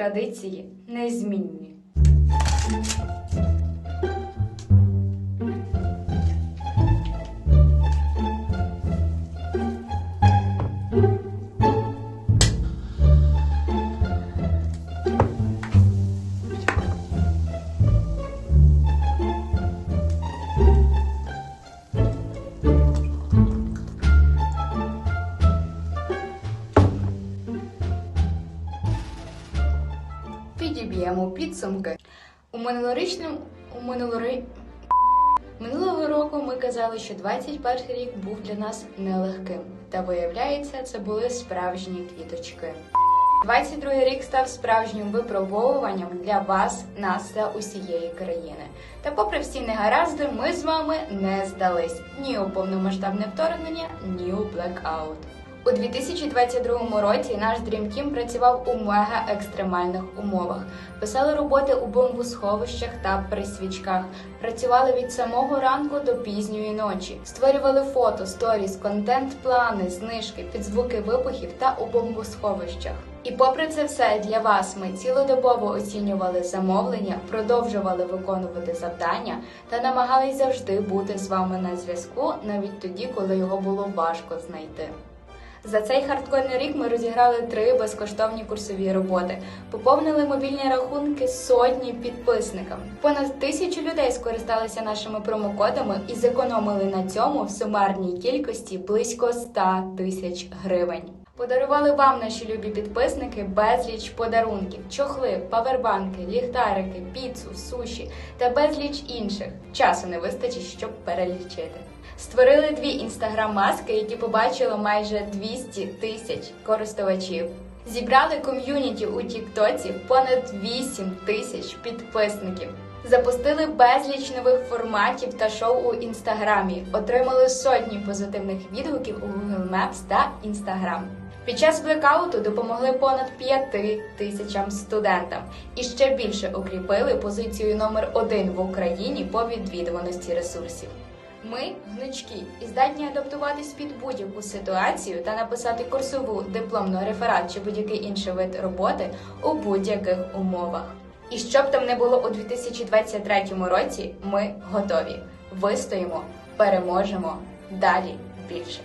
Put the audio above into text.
традиції незмінні. Підіб'ємо підсумки. У минулорічному у минулори... минулого року ми казали, що 21 рік був для нас нелегким. Та виявляється, це були справжні квіточки. 22 рік став справжнім випробовуванням для вас, нас та усієї країни. Та попри всі негаразди, ми з вами не здались ні у повномасштабне вторгнення, ні у блекаут. У 2022 році наш Dream Team працював у мега екстремальних умовах. Писали роботи у бомбосховищах та при свічках. Працювали від самого ранку до пізньої ночі. Створювали фото, сторіс, контент, плани, знижки, під звуки вибухів та у бомбосховищах. І попри це все для вас ми цілодобово оцінювали замовлення, продовжували виконувати завдання та намагались завжди бути з вами на зв'язку, навіть тоді, коли його було важко знайти. За цей хардкорний рік ми розіграли три безкоштовні курсові роботи, поповнили мобільні рахунки сотні підписникам. Понад тисячу людей скористалися нашими промокодами і зекономили на цьому в сумарній кількості близько 100 тисяч гривень. Подарували вам наші любі підписники безліч подарунків: чохли, павербанки, ліхтарики, піцу, суші та безліч інших. Часу не вистачить, щоб перелічити. Створили дві інстаграм-маски, які побачило майже 200 тисяч користувачів. Зібрали ком'юніті у Тіктоці понад 8 тисяч підписників. Запустили безліч нових форматів та шоу у інстаграмі. Отримали сотні позитивних відгуків у Google Maps та Instagram. Під час блекауту допомогли понад 5 тисячам студентам і ще більше укріпили позицію номер один в Україні по відвідуваності ресурсів. Ми гнучки і здатні адаптуватись під будь-яку ситуацію та написати курсову дипломну реферат чи будь-який інший вид роботи у будь-яких умовах. І що б там не було у 2023 році, ми готові. Вистоїмо, переможемо далі більше.